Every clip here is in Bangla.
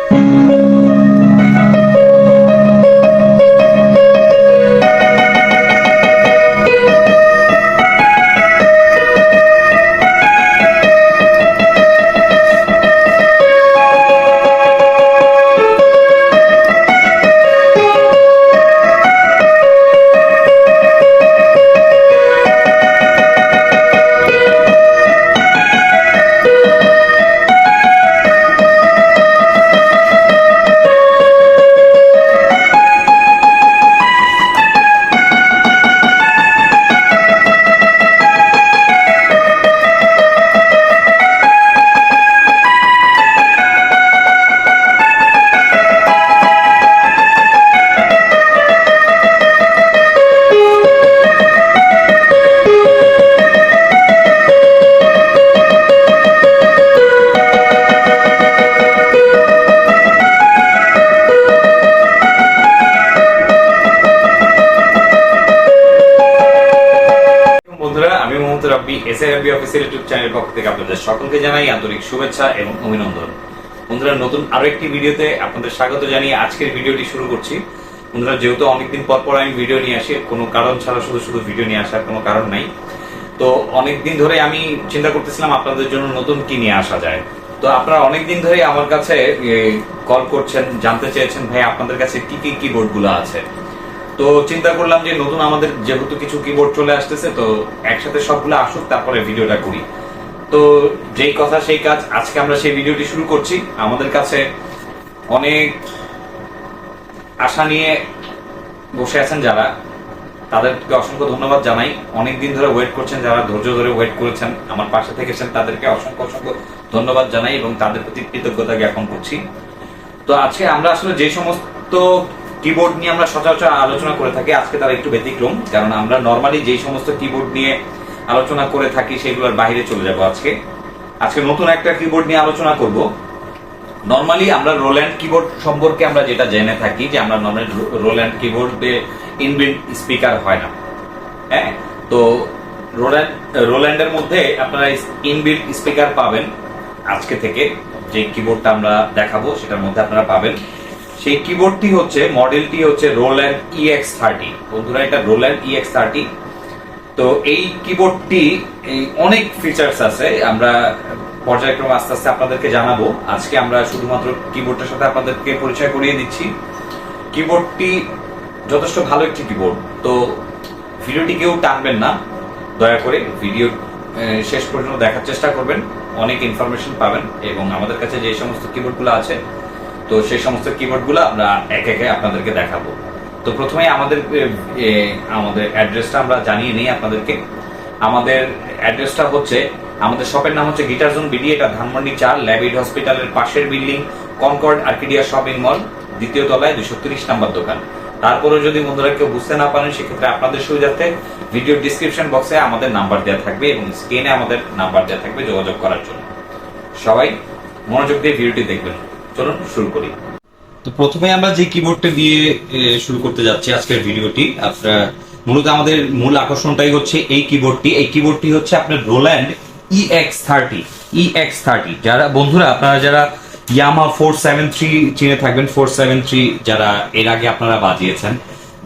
বন্ধুরা আমি মোহাম্মদ রাব্বি অফিসিয়াল ইউটিউব পক্ষ থেকে আপনাদের সকলকে জানাই আন্তরিক শুভেচ্ছা এবং অভিনন্দন। বন্ধুরা, নতুন আরও একটি ভিডিওতে আপনাদের স্বাগত জানিয়ে আজকের ভিডিওটি শুরু করছি। বন্ধুরা, যেহেতু অনেকদিন পর পর আমি ভিডিও নিয়ে আসি, কোনো কারণ ছাড়া শুধু শুধু ভিডিও নিয়ে আসার কোনো কারণ নাই। তো অনেকদিন ধরে আমি চিন্তা করতেছিলাম আপনাদের জন্য নতুন কি নিয়ে আসা যায়। তো আপনারা অনেকদিন ধরে আমার কাছে কল করছেন, জানতে চেয়েছেন, ভাই, আপনাদের কাছে কি কি কিবোর্ডগুলো আছে? তো চিন্তা করলাম যে নতুন আমাদের যেহেতু কিছু কিবোর্ড চলে আসতেছে, তো একসাথে সবগুলো আসুক, তারপরে ভিডিওটা করি। তো যেই কথা, সেই কাজ আজকে আমরা সেই ভিডিওটি শুরু করছি। আমাদের কাছে অনেক আশা নিয়ে বসে আছেন যারা, তাদেরকে অসংখ্য ধন্যবাদ জানাই। অনেক দিন ধরে ওয়েট করছেন যারা, ধৈর্য ধরে ওয়েট করেছেন, আমার পাশে থেকেছেন, তাদেরকে অসংখ্য অসংখ্য ধন্যবাদ জানাই এবং তাদের প্রতি কৃতজ্ঞতা জ্ঞাপন করছি। তো আজকে আমরা আসলে যে সমস্ত কিবোর্ড নিয়ে আমরা সচরাচর আলোচনা করে থাকি, আজকে তার একটু ব্যতিক্রম, কারণ আমরা নর্মালি যেই সমস্ত কিবোর্ড নিয়ে আলোচনা করে থাকি সেগুলোর বাইরে চলে যাব আজকে। আজকে নতুন একটা কিবোর্ড নিয়ে আলোচনা করব। নর্মালি আমরা রোল্যান্ড কিবোর্ড সম্পর্কে আমরা যেটা জেনে থাকি, যে আমরা নর্মালি রোল্যান্ড কিবোর্ডে ইনবিল্ট স্পিকার হয় না। হ্যাঁ? তো রোল্যান্ড রোল্যান্ডের মধ্যে আপনারা ইনবিল্ট স্পিকার পাবেন। আজকে থেকে যে কিবোর্ডটা আমরা দেখাবো, সেটার মধ্যে আপনারা পাবেন। সেই কিবোর্ডটি হচ্ছে মডেলটি হচ্ছে রোল্যান্ড ইএক্স থার্টি বন্ধুরা, এটা রোল্যান্ড ইএক্স থার্টি তো এই কিবোর্ডটি এই অনেক ফিচার্স আছে, আমরা পর্যায়ক্রমে আস্তে আস্তে আপনাদেরকে জানাব। আজকে আমরা শুধুমাত্র কিবোর্ডটার সাথে আপনাদেরকে পরিচয় করিয়ে দিচ্ছি। কিবোর্ডটি যথেষ্ট ভালো একটি কিবোর্ড তো ভিডিওটি কেউ টানবেন না, দয়া করে ভিডিও শেষ পর্যন্ত দেখার চেষ্টা করবেন। অনেক ইনফরমেশন পাবেন এবং আমাদের কাছে যে সমস্ত কিবোর্ডগুলো আছে তো সেই সমস্ত কিবোর্ডগুলো আমরা এক একে আপনাদেরকে দেখাবো। তো প্রথমে আমাদের আমাদের অ্যাড্রেসটা আমরা জানিয়ে নিই আপনাদেরকে। আমাদের অ্যাড্রেসটা হচ্ছে, আমাদের শপের নাম হচ্ছে গিটার জোন বিডি, এটা ধানমন্ডি চার, ল্যাবিড হসপিটালের পাশের building, Concord Arcadia shopping mall, দ্বিতীয় তলায় দুশো তিরিশ নাম্বার দোকান। তারপরে যদি বন্ধুরা কেউ বুঝতে না পারেন, সেক্ষেত্রে আপনাদের সুবিধার্থে ভিডিও ডিসক্রিপশন বক্সে আমাদের নাম্বার দেওয়া থাকবে এবং স্ক্রিনে আমাদের নাম্বার দেওয়া থাকবে যোগাযোগ করার জন্য। সবাই মনোযোগ দিয়ে ভিডিওটি দেখবেন। চলুন, শুরু করি। তো প্রথমে আমরা যে কিবোর্ডটা দিয়ে শুরু করতে যাচ্ছি আজকের ভিডিওটি আপনার মূলত আমাদের মূল আকর্ষণটাই হচ্ছে এই কিবোর্ডটি এই কিবোর্ডটি হচ্ছে আপনার Roland E X thirty E X thirty যারা, বন্ধুরা, আপনারা যারা ইয়ামা ফোর সেভেন থ্রি চিনে থাকবেন ফোর সেভেন থ্রি যারা এর আগে আপনারা বাজিয়েছেন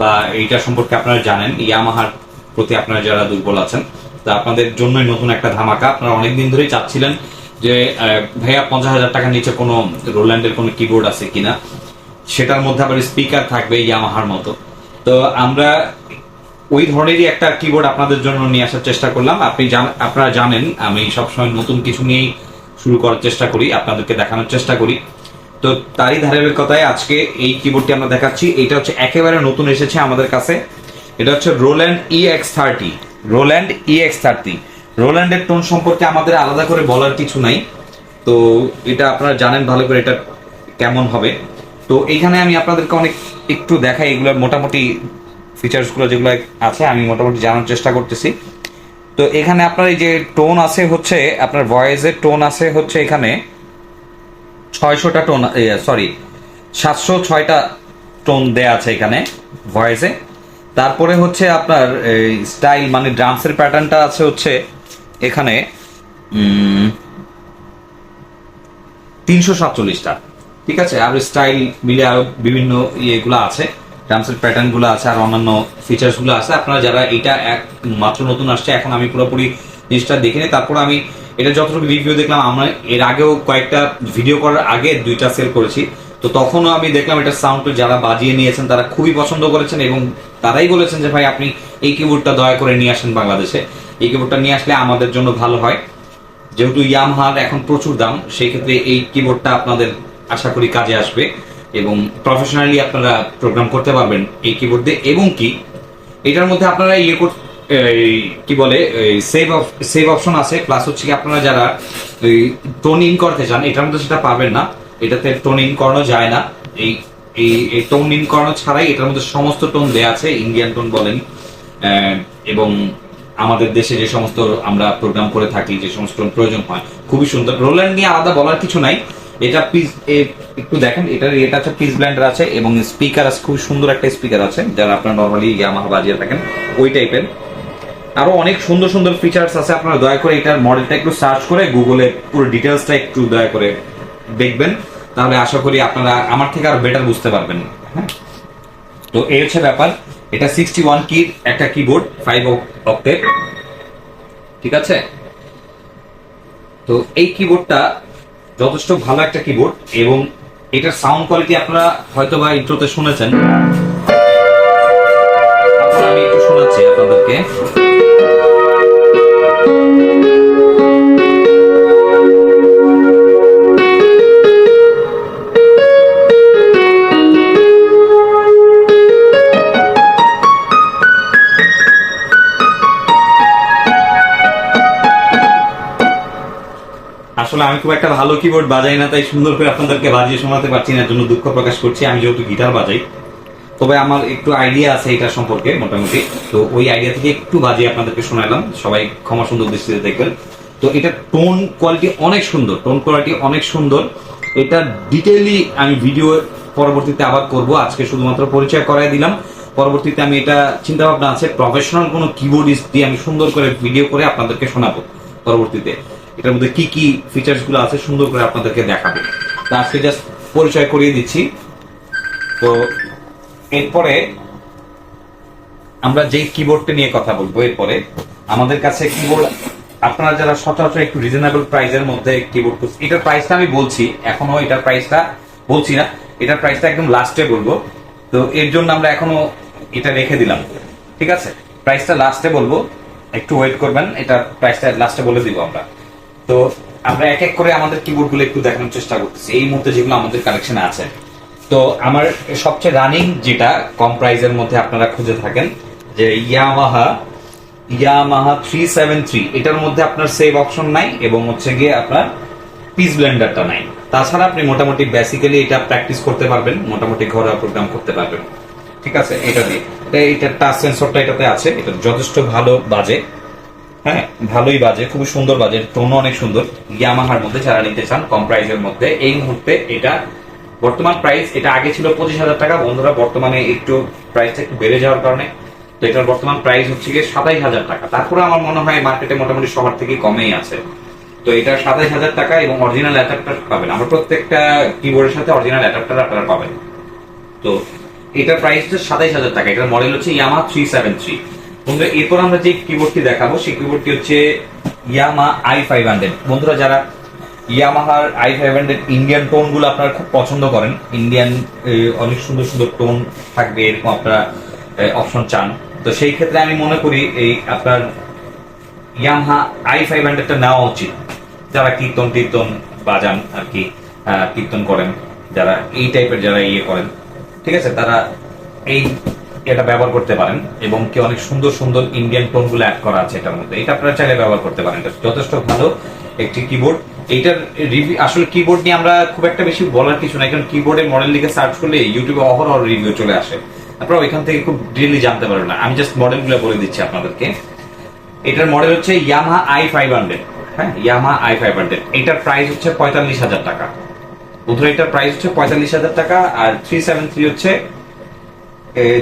বা এইটা সম্পর্কে আপনারা জানেন ইয়ামাহার প্রতি আপনারা যারা দুর্বল আছেন, তা আপনাদের জন্যই নতুন একটা ধামাকা। আপনারা অনেকদিন ধরেই চাচ্ছিলেন যে ভাইয়া পঞ্চাশ হাজার টাকার নিচে কোনো রোল্যান্ডের কোনো কিবোর্ড আছে কিনা, সেটার মধ্যে আবার স্পিকার থাকবে ইয়ামাহার মতো। তো আমরা ওই ধরনেরই একটা কিবোর্ড আপনাদের জন্য নিয়ে আসার চেষ্টা করলাম। আপনি আপনারা জানেন, আমি সবসময় নতুন কিছু নিয়েই শুরু করার চেষ্টা করি, আপনাদেরকে দেখানোর চেষ্টা করি। তো তারই ধারাবাহিকতায় আজকে এই কিবোর্ডটি আমরা দেখাচ্ছি। এটা হচ্ছে একেবারে নতুন এসেছে আমাদের কাছে। এটা হচ্ছে Roland E X thirty Roland E X thirty রোল্যান্ডের tone সম্পর্কে আমাদের আলাদা করে বলার কিছু নাই। তো এটা আপনারা জানেন ভালো করে এটা কেমন হবে। তো এইখানে আমি আপনাদেরকে অনেক একটু দেখাই এগুলো মোটামুটি ফিচার্সগুলো যেগুলো আছে, আমি মোটামুটি জানার চেষ্টা করতেছি। তো এখানে আপনার এই যে টোন আছে হচ্ছে, আপনার ভয়েসের টোন আছে হচ্ছে এখানে ছয়শোটা টোন সরি সাতশো ছয়টা টোন দেয়া আছে এখানে ভয়েসে তারপরে হচ্ছে আপনার স্টাইল মানে ড্রামসের প্যাটার্নটা আছে হচ্ছে এখানে তিনশো সাতচল্লিশটা। ঠিক আছে? আর স্টাইল মিলে আরও বিভিন্ন ইয়েগুলো আছে প্যাটার্নগুলো আছে, আর অন্যান্য ফিচার্সগুলো আছে। আপনারা যারা এটা এক মাত্র নতুন আসছে, এখন আমি পুরোপুরি জিনিসটা দেখিনি। তারপর আমি এটা যতটুকু রিভিউ দেখলাম, আমরা এর আগেও কয়েকটা ভিডিও করার আগে দুইটা সেল করেছি। তো তখনও আমি দেখলাম এটা সাউন্ড যারা বাজিয়ে নিয়েছেন, তারা খুবই পছন্দ করেছেন এবং তারাই বলেছেন যে, ভাই, আপনি এই কিবোর্ডটা দয়া করে নিয়ে আসেন বাংলাদেশে। এই কিবোর্ডটা নিয়ে আসলে আমাদের জন্য ভালো হয়। যেহেতু ইয়ামহার এখন প্রচুর দাম, সেই ক্ষেত্রে এই কিবোর্ডটা আপনাদের আশা করি কাজে আসবে এবং প্রফেশনালি আপনারা প্রোগ্রাম করতে পারবেন এই কিবোর্ড দিয়ে। এবং কি, এটার মধ্যে আপনারা ইয়ে কি বলে সেভ সেভ অপশন আছে। প্লাস হচ্ছে কি আপনারা যারা টোন ইন করতে চান, এটার মধ্যে সেটা পাবেন না। এটাতে টোন ইন করানো যায় না। এই এই টোন ইন করানো ছাড়াই এটার মধ্যে সমস্ত টোন দেয়া আছে ইন্ডিয়ান টোন বলেন এবং আমাদের দেশে যে সমস্ত আমরা প্রোগ্রাম করে থাকি, যে সমস্ত প্রয়োজন হয়, খুবই সুন্দর। রোল্যান্ড নিয়ে আলাদা বলার কিছু নাই। এটা পিস একটু দেখেন, এটার এটা আছে পিস ব্ল্যান্ডার আছে এবং স্পিকার আছে খুব সুন্দর একটা স্পিকার আছে, যারা আপনারা নর্মালি ইয়ামাহা বাজিয়ে থাকেন, ওই টাইপের আরও অনেক সুন্দর সুন্দর ফিচার্স আছে, আপনারা দয়া করে এটার মডেলটা একটু সার্চ করে গুগলে পুরো ডিটেলসটা একটু দয়া করে দেখবেন। তাহলে আশা করি আপনারা, আমার থেকে আরও বেটার বুঝতে পারবেন। হ্যাঁ? তো এই হচ্ছে ব্যাপার। এটা সিক্সটি ওয়ান কির একটা কিবোর্ড ফাইভ অক্টেট ঠিক আছে? তো এই কিবোর্ডটা যথেষ্ট ভালো একটা কিবোর্ড এবং এটার সাউন্ড কোয়ালিটি আপনারা হয়তো বা ইন্ট্রোতে শুনেছেন। আমি একটু শোনাচ্ছি আপনাদেরকে। আসলে আমি খুব একটা ভালো কিবোর্ড বাজাই না, তাই সুন্দর করে আপনাদেরকে বাজিয়ে শোনাতে পারছি না জন্য দুঃখ প্রকাশ করছি। আমি যেহেতু গিটার বাজাই, তবে আমার একটু আইডিয়া আছে এটা সম্পর্কে মোটামুটি। তো ওই আইডিয়া থেকে একটু বাজিয়ে আপনাদেরকে শোনালাম। সবাই ক্ষমা সুন্দর দৃষ্টিতে দেখবেন। তো এটা টোন কোয়ালিটি অনেক সুন্দর টোন কোয়ালিটি অনেক সুন্দর। এটা ডিটেইলি আমি ভিডিও পরবর্তীতে আবার করব। আজকে শুধুমাত্র পরিচয় করাই দিলাম। পরবর্তীতে আমি এটা চিন্তা ভাবনা আছে প্রফেশনাল কোনো কিবোর্ডিস্ট দিয়ে আমি সুন্দর করে ভিডিও করে আপনাদেরকে শোনাবো পরবর্তীতে। এটার মধ্যে কি কি ফিচার্সগুলো আছে সুন্দর করে আপনাদেরকে দেখাবো। তো আজকে জাস্ট পরিচয় করিয়ে দিচ্ছি। তো এরপরে আমরা যে কিবোর্ডটা নিয়ে কথা বলব এরপরে, আমাদের কাছে কিবোর্ড আপনারা যারা সচরাচর একটু রিজনেবল প্রাইসের মধ্যে কিবোর্ড এটার প্রাইসটা আমি বলছি এখনও এটার প্রাইসটা বলছি না, এটার প্রাইসটা একদম লাস্টে বলব। তো এর জন্য আমরা এখনও এটা রেখে দিলাম। ঠিক আছে? প্রাইসটা লাস্টে বলব। একটু ওয়েট করবেন এটা প্রাইসটা লাস্টে বলে দিব আমরা। তো আমরা এক এক করে আমাদের কিবোর্ডগুলো একটু দেখানোর চেষ্টা করতেছি। এই মুহূর্তে যেগুলো আমাদের কালেকশনে আছে। তো আমার সবচেয়ে রানিং যেটা কম প্রাইসের মধ্যে আপনারা খুঁজে থাকেন, যে Yamaha Yamaha three seven three এটার মধ্যে আপনার সেভ অপশন নাই এবং হচ্ছে গিয়ে আপনার পিস ব্লেন্ডারটা নাই। তাছাড়া আপনি মোটামুটি বেসিক্যালি এটা প্র্যাকটিস করতে পারবেন, মোটামুটি ঘরোয়া প্রোগ্রাম করতে পারবেন। ঠিক আছে? এটা দিয়ে। এটা টাচ সেন্সরটা এটাতে আছে। এটা যথেষ্ট ভালো বাজে। হ্যাঁ ভালোই বাজে, খুবই সুন্দর বাজে, টোনও অনেক সুন্দর। ইয়ামাহার মধ্যে যারা নিতে চান, কম প্রাইসের মধ্যে, এই মুহূর্তে এটা বর্তমান প্রাইস, এটা আগে ছিল পঁচিশ হাজার টাকা, বন্ধুরা বর্তমানে একটু প্রাইসটা একটু বেড়ে যাওয়ার কারণে, তো এটার বর্তমান প্রাইস হচ্ছে গিয়ে সাতাইশ হাজার টাকা। তারপরে আমার মনে হয় মার্কেটে মোটামুটি সবার থেকে কমেই আছে। তো এটা সাতাইশ হাজার টাকা এবং অরিজিনাল অ্যাডাপ্টার পাবেন। আমার প্রত্যেকটা কিবোর্ডের সাথে অরিজিনাল অ্যাডাপ্টার আপনারা পাবেন। তো এটার প্রাইস হচ্ছে সাতাইশ হাজার টাকা। এটার মডেল হচ্ছে ইয়ামা থ্রি সেভেন থ্রি বন্ধুরা, এরপর আমরা যে কিবোর্ডটি দেখাবো, সেই কিবোর্ডটি হচ্ছে ইয়ামা আই ফাইভ হান্ড্রেড বন্ধুরা, যারা ইয়ামাহার আই ফাইভ হান্ড্রেড ইন্ডিয়ান টোনগুলো আপনারা খুব পছন্দ করেন ইন্ডিয়ান অনেক সুন্দর সুন্দর টোন থাকবে, এরকম আপনারা অপশন চান। তো সেই ক্ষেত্রে আমি মনে করি এই আপনার ইয়ামহা আই ফাইভ হান্ড্রেডটা নেওয়া উচিত। যারা কীর্তন টীর্তন বাজান আর কি কীর্তন করেন, যারা এই টাইপের যারা ইয়ে করেন, ঠিক আছে? তারা এই এটা ব্যবহার করতে পারেন এবং কি অনেক সুন্দর সুন্দর ইন্ডিয়ান টোনগুলো অ্যাড করা আছে এটার মধ্যে। এটা আপনারা চাইলে ব্যবহার করতে পারেন। এটা যথেষ্ট ভালো একটি কিবোর্ড এইটার রিভিউ আসলে কিবোর্ড নিয়ে আমরা খুব একটা বেশি বলার কিছু নাই, কারণ কিবোর্ডের মডেল লিখে সার্চ করলে ইউটিউবে অহরহ রিভিউ চলে আসে। আপনারা ওইখান থেকে খুব ডিটেলি জানতে পারবেন না। আমি জাস্ট মডেলগুলো বলে দিচ্ছি আপনাদেরকে। এটার মডেল হচ্ছে ইয়ামা আই ফাইভ হান্ড্রেড হ্যাঁ ইয়ামা আই ফাইভ হান্ড্রেড এটার প্রাইস হচ্ছে পঁয়তাল্লিশ হাজার টাকা। বন্ধুরা, এটার প্রাইস হচ্ছে পঁয়তাল্লিশ হাজার টাকা আর থ্রি সেভেন থ্রি হচ্ছে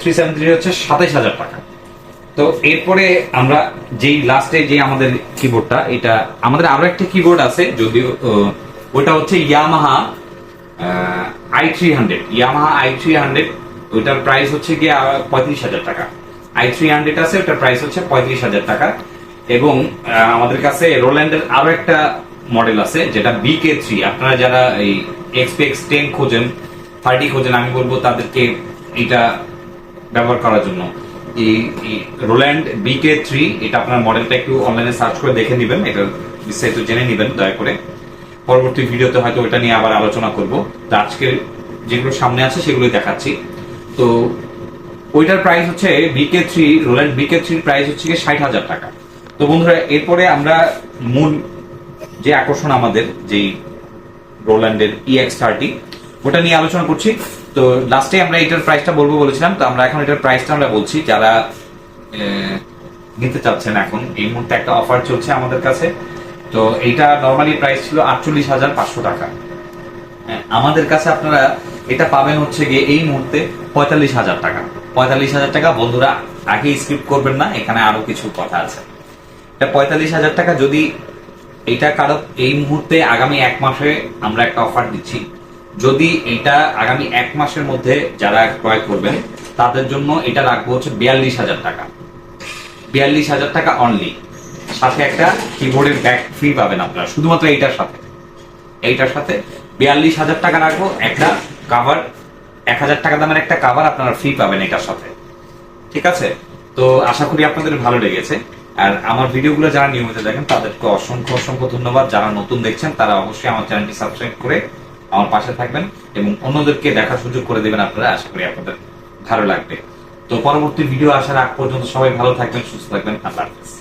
থ্রি সেভেন থ্রি হচ্ছে সাতাইশ হাজার টাকা। তো এরপরে আমরা যেই লাস্টে যে আমাদের কিবোর্ডটা এটা আমাদের আরও একটা কিবোর্ড আছে, যদিও ওটা হচ্ছে Yamaha I three hundred Yamaha I three hundred ওইটার প্রাইস হচ্ছে গিয়ে পঁয়ত্রিশ হাজার টাকা। আই থ্রি হান্ড্রেড আছে, ওটার প্রাইস হচ্ছে পঁয়ত্রিশ হাজার টাকা। এবং আমাদের কাছে রোল্যান্ডের আরও একটা মডেল আছে, যেটা বিকে থ্রি আপনারা যারা এই এক্সপেক্স টেন খোঁজেন থার্টি খোঁজেন, আমি বলব তাদেরকে এটা ব্যবহার করার জন্য। এই রোল্যান্ড বিকে থ্রি এটা আপনার মডেলটা একটু অনলাইনে সার্চ করে দেখে নেবেন, এটা বিস্তারিত জেনে নেবেন, দয়া করে। পরবর্তী ভিডিওতে হয়তো ওটা নিয়ে আবার আলোচনা করব। তো আজকের যেগুলো সামনে আছে সেগুলোই দেখাচ্ছি। তো ওইটার প্রাইস হচ্ছে বিকে থ্রি রোল্যান্ড বিকে থ্রির প্রাইস হচ্ছে গিয়ে ষাট হাজার টাকা। তো বন্ধুরা, এরপরে আমরা মূল যে আকর্ষণ আমাদের, যেই রোল্যান্ডের ইএক্স থার্টি ওটা নিয়ে আলোচনা করছি। তো লাস্টে আমরা এটার প্রাইসটা বলব বলেছিলাম, তো আমরা এখন এটার প্রাইসটা আমরা বলছি, যারা নিতে চাচ্ছেন এখন, এই মুহূর্তে একটা অফার চলছে আমাদের কাছে। তো এইটা নর্মালি প্রাইস ছিল আটচল্লিশ হাজার পাঁচশো টাকা। আমাদের কাছে আপনারা এটা পাবেন হচ্ছে গিয়ে এই মুহূর্তে পঁয়তাল্লিশ হাজার টাকা। পঁয়তাল্লিশ হাজার টাকা, বন্ধুরা, আগে স্ক্রিপ্ট করবেন না, এখানে আরও কিছু কথা আছে। এটা পঁয়তাল্লিশ হাজার টাকা যদি এটা কারও এই মুহূর্তে আগামী এক মাসে আমরা একটা অফার দিচ্ছি যদি এটা আগামী এক মাসের মধ্যে যারা ক্রয় করবেন, তাদের জন্য এটা রাখব হচ্ছে বিয়াল্লিশ হাজার টাকা। বিয়াল্লিশ হাজার টাকা অনলি সাথে একটা কিবোর্ডের ব্যাক ফ্রি পাবেন আপনারা, শুধুমাত্র এইটার সাথে। এইটার সাথে বিয়াল্লিশ হাজার টাকা রাখব, একটা কাভার এক হাজার টাকা দামের একটা কাভার আপনারা ফ্রি পাবেন এটার সাথে। ঠিক আছে? তো আশা করি আপনাদের ভালো লেগেছে। আর আমার ভিডিওগুলো যারা নিয়মিত দেখেন, তাদেরকে অসংখ্য অসংখ্য ধন্যবাদ। যারা নতুন দেখছেন, তারা অবশ্যই আমার চ্যানেলটি সাবস্ক্রাইব করে আমার পাশে থাকবেন এবং অন্যদেরকে দেখার সুযোগ করে দেবেন আপনারা। আশা করি আপনাদের ভালো লাগবে। তো পরবর্তী ভিডিও আসার আগ পর্যন্ত সবাই ভালো থাকবেন, সুস্থ থাকবেন। আল্লাহ হাফেজ।